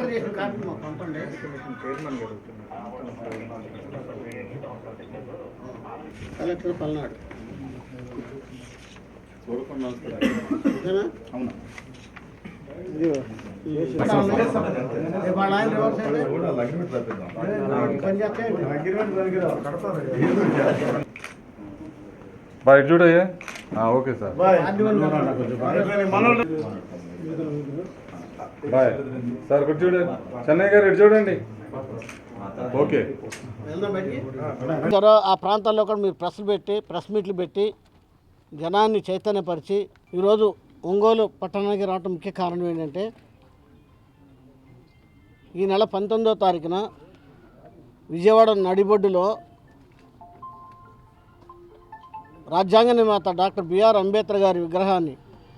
Order చేసిన copy మాకు పంపండి. Chairman collector Palnadu. బాయ్ చూడయ్యా ఆ, ఓకే సార్. బాయ్. సార్ ఇటు చూడండి. చెన్నై గారు ఇటు చూడండి. ఓకే. వెళ్దాం ఆ ప్రాంతాల్లో కూడా మీరు ప్రెస్లు పెట్టి ప్రెస్ మీట్లు పెట్టి జనాన్ని చైతన్యపరిచి ఈరోజు ఒంగోలు పట్టణానికి రావడం ముఖ్య కారణం ఏంటంటే ఈ నెల పంతొమ్మిదో తారీఖున విజయవాడ నడిబొడ్డులో రాజ్యాంగ నిర్మాత డాక్టర్ బిఆర్ అంబేద్కర్ గారి విగ్రహాన్ని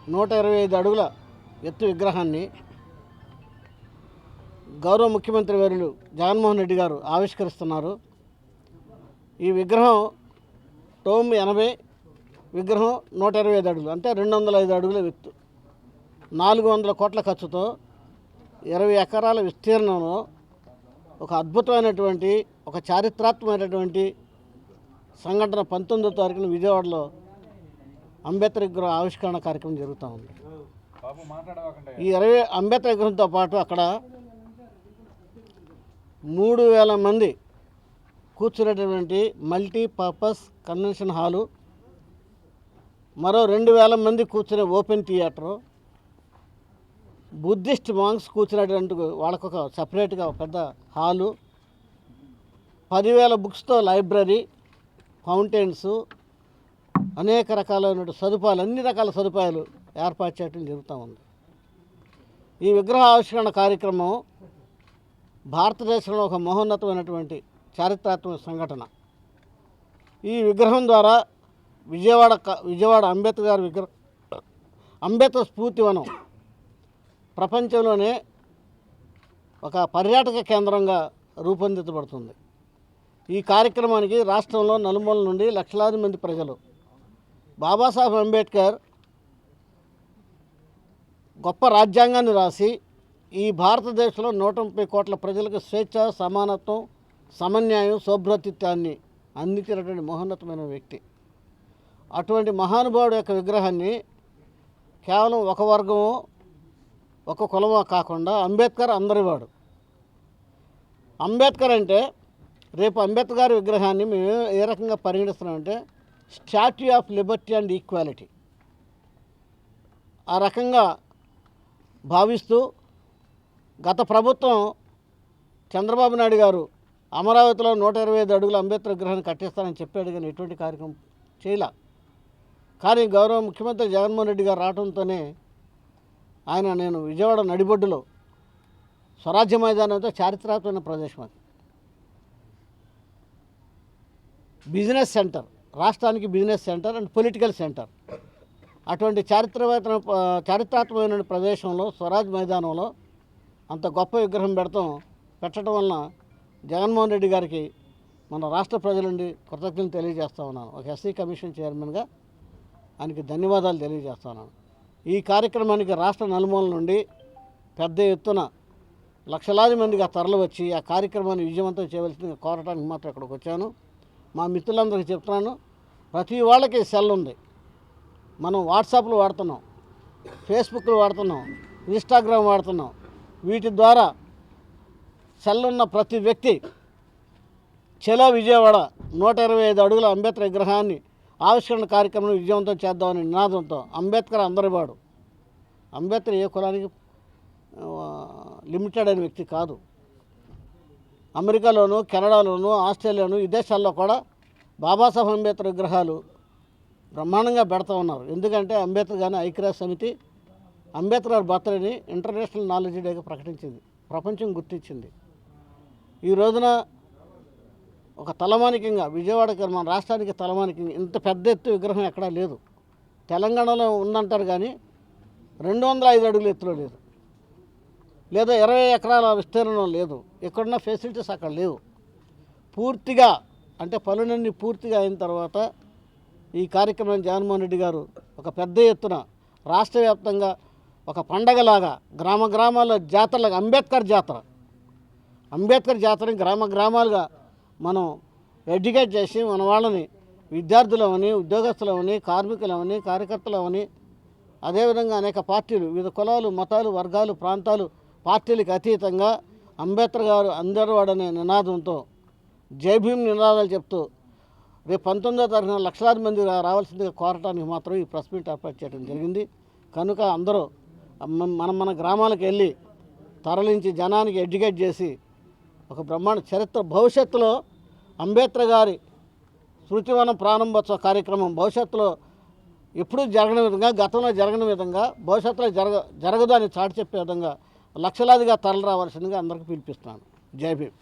నూట ఇరవై ఐదు అడుగుల ఎత్తు విగ్రహాన్ని గౌరవ ముఖ్యమంత్రి వర్యులు జగన్మోహన్ రెడ్డి గారు ఆవిష్కరిస్తున్నారు. ఈ విగ్రహం టోమ్ ఎనభై విగ్రహం నూట ఇరవై ఐదు అడుగులు అంటే రెండు వందల ఐదు అడుగుల ఎత్తు నాలుగు వందల కోట్ల ఖర్చుతో ఇరవై ఎకరాల విస్తీర్ణంలో ఒక అద్భుతమైనటువంటి ఒక చారిత్రాత్మకమైనటువంటి సంఘటన పంతొమ్మిదో తారీఖున విజయవాడలో అంబేద్కర్ విగ్రహ ఆవిష్కరణ కార్యక్రమం జరుగుతూ ఉంది. ఈ ఇరవై అంబేద్కర్ విగ్రహంతో పాటు అక్కడ మూడు వేల మంది కూర్చునేటటువంటి మల్టీ పర్పస్ కన్వెన్షన్ హాలు మరో రెండు వేల మంది కూర్చునే ఓపెన్ థియేటరు బుద్ధిస్ట్ మాంగ్స్ కూర్చునేటువంటి వాళ్ళకొక సపరేట్గా ఒక పెద్ద హాలు పదివేల బుక్స్తో లైబ్రరీ ఫౌంటైన్స్ అనేక రకాలైన సదుపాయాలు అన్ని రకాల సదుపాయాలు ఏర్పాటు చేయడం జరుగుతూ ఉంది. ఈ విగ్రహ ఆవిష్కరణ కార్యక్రమం భారతదేశంలో ఒక మహోన్నతమైనటువంటి చారిత్రాత్మక సంఘటన. ఈ విగ్రహం ద్వారా విజయవాడ క- విజయవాడ అంబేద్కర్ గారి విగ్రహ అంబేద్కర్ స్ఫూర్తివనం ప్రపంచంలోనే ఒక పర్యాటక కేంద్రంగా రూపొందించబడుతుంది. ఈ కార్యక్రమానికి రాష్ట్రంలో నలుమూల నుండి లక్షలాది మంది ప్రజలు బాబాసాహెబ్ అంబేద్కర్ గొప్ప రాజ్యాంగాన్ని రాసి ఈ భారతదేశంలో నూట ముప్పై కోట్ల ప్రజలకు స్వేచ్ఛ సమానత్వం సమన్యాయం సౌభ్రతిత్వాన్ని అందించినటువంటి మహోన్నతమైన వ్యక్తి. అటువంటి మహానుభావుడు యొక్క విగ్రహాన్ని కేవలం ఒక వర్గమో ఒక కులమో కాకుండా అంబేద్కర్ అందరివాడు. అంబేద్కర్ అంటే రేపు అంబేద్కర్ గారి విగ్రహాన్ని మేము ఏ రకంగా పరిగణిస్తున్నామంటే Statue of Liberty and Equality. ఆ రకంగా భావిస్తూ గత ప్రభుత్వం చంద్రబాబు నాయుడు గారు అమరావతిలో నూట ఇరవై ఐదు అడుగుల అంబేద్కర్ విగ్రహాన్ని కట్టిస్తానని చెప్పాడు కానీ ఎటువంటి కార్యక్రమం చేయలే. కానీ గౌరవ ముఖ్యమంత్రి జగన్మోహన్ రెడ్డి గారు రావడంతోనే ఆయన నేను విజయవాడ నడిబొడ్డులో స్వరాజ్య మైదానంతో చారిత్రాత్మక ప్రదేశం అది. బిజినెస్ సెంటర్ రాష్ట్రానికి business centre and political centre. అటువంటి చారిత్రవేత్త చారిత్రాత్మకమైన ప్రదేశంలో స్వరాజ్ మైదానంలో అంత గొప్ప విగ్రహం పెడతాం పెట్టడం వలన జగన్మోహన్ రెడ్డి గారికి మన రాష్ట్ర ప్రజలండి కృతజ్ఞతలు తెలియజేస్తా ఉన్నాను. ఒక ఎస్సీ కమిషన్ చైర్మన్గా ఆయనకి ధన్యవాదాలు తెలియజేస్తా ఉన్నాను. ఈ కార్యక్రమానికి రాష్ట్ర నలుమూల నుండి పెద్ద ఎత్తున లక్షలాది మందిగా తరలి వచ్చి ఆ కార్యక్రమాన్ని విజయవంతం చేయవలసిందిగా కోరటానికి మాత్రం ఇక్కడికి వచ్చాను. మా మిత్రులందరికీ చెప్తున్నాను ప్రతి వాళ్ళకి సెల్ ఉంది. మనం వాట్సాప్లు వాడుతున్నాం ఫేస్బుక్లు వాడుతున్నాం ఇన్స్టాగ్రామ్ వాడుతున్నాం వీటి ద్వారా సెల్ ప్రతి వ్యక్తి చెలో విజయవాడ నూట ఇరవై ఐదు అడుగుల అంబేద్కర్ విగ్రహాన్ని ఆవిష్కరణ కార్యక్రమం విజయవంతం చేద్దామని నినాదంతో అంబేద్కర్ అందరివాడు. అంబేద్కర్ ఏ కులానికి లిమిటెడ్ అయిన వ్యక్తి కాదు. అమెరికాలోను కెనడాలోను ఆస్ట్రేలియాను విదేశాల్లో కూడా బాబాసాహెబ్ అంబేద్కర్ విగ్రహాలు బ్రహ్మాండంగా పెడతా ఉన్నారు. ఎందుకంటే అంబేద్కర్ గారిని ఐక్యరాజ్య సమితి అంబేద్కర్ బర్త్డేని ఇంటర్నేషనల్ నాలెడ్జ్ డేగా ప్రకటించింది. ప్రపంచం గుర్తించింది. ఈ రోజున ఒక తలమానికంగా విజయవాడకి మన రాష్ట్రానికి తలమానికంగా ఇంత పెద్ద ఎత్తు విగ్రహం ఎక్కడా లేదు. తెలంగాణలో ఉందంటారు కానీ రెండు వందల ఐదు అడుగుల ఎత్తులో లేదు. లేదా ఇరవై ఎకరాల విస్తీర్ణం లేదు. ఎక్కడున్న ఫెసిలిటీస్ అక్కడ లేవు. పూర్తిగా అంటే పనులన్నీ పూర్తిగా అయిన తర్వాత ఈ కార్యక్రమం జగన్మోహన్ రెడ్డి గారు ఒక పెద్ద ఎత్తున రాష్ట్ర వ్యాప్తంగా ఒక పండగలాగా గ్రామ గ్రామాల్లో జాతరలాగా అంబేద్కర్ జాతర. అంబేద్కర్ జాతరని గ్రామ గ్రామాలుగా మనం ఎడ్యుకేట్ చేసి మన వాళ్ళని విద్యార్థులవని ఉద్యోగస్తులవని కార్మికులవని కార్యకర్తలవని అదేవిధంగా అనేక పార్టీలు వివిధ కులాలు మతాలు వర్గాలు ప్రాంతాలు పార్టీలకు అతీతంగా అంబేద్కర్ గారు అందరవాడనే నినాదంతో జయభీం నినాదాలు చెప్తూ రేపు పంతొమ్మిదో తారీఖున లక్షలాది మంది రావాల్సిందిగా కోరటానికి మాత్రం ఈ ప్రెస్ మీట్ ఏర్పాటు చేయడం జరిగింది. కనుక అందరూ మనం మన గ్రామాలకు వెళ్ళి తరలించి జనానికి ఎడ్యుకేట్ చేసి ఒక బ్రహ్మాండ చరిత్ర భవిష్యత్తులో అంబేద్కర్ గారి శృతివనం ప్రారంభోత్సవ కార్యక్రమం భవిష్యత్తులో ఎప్పుడూ జరగని విధంగా గతంలో జరగని విధంగా భవిష్యత్తులో జరగ జరగదు అని చాటి చెప్పే విధంగా లక్షలాదిగా తరలి రావాల్సిందిగా అందరికీ పిలిపిస్తున్నాను. జై భీమ్.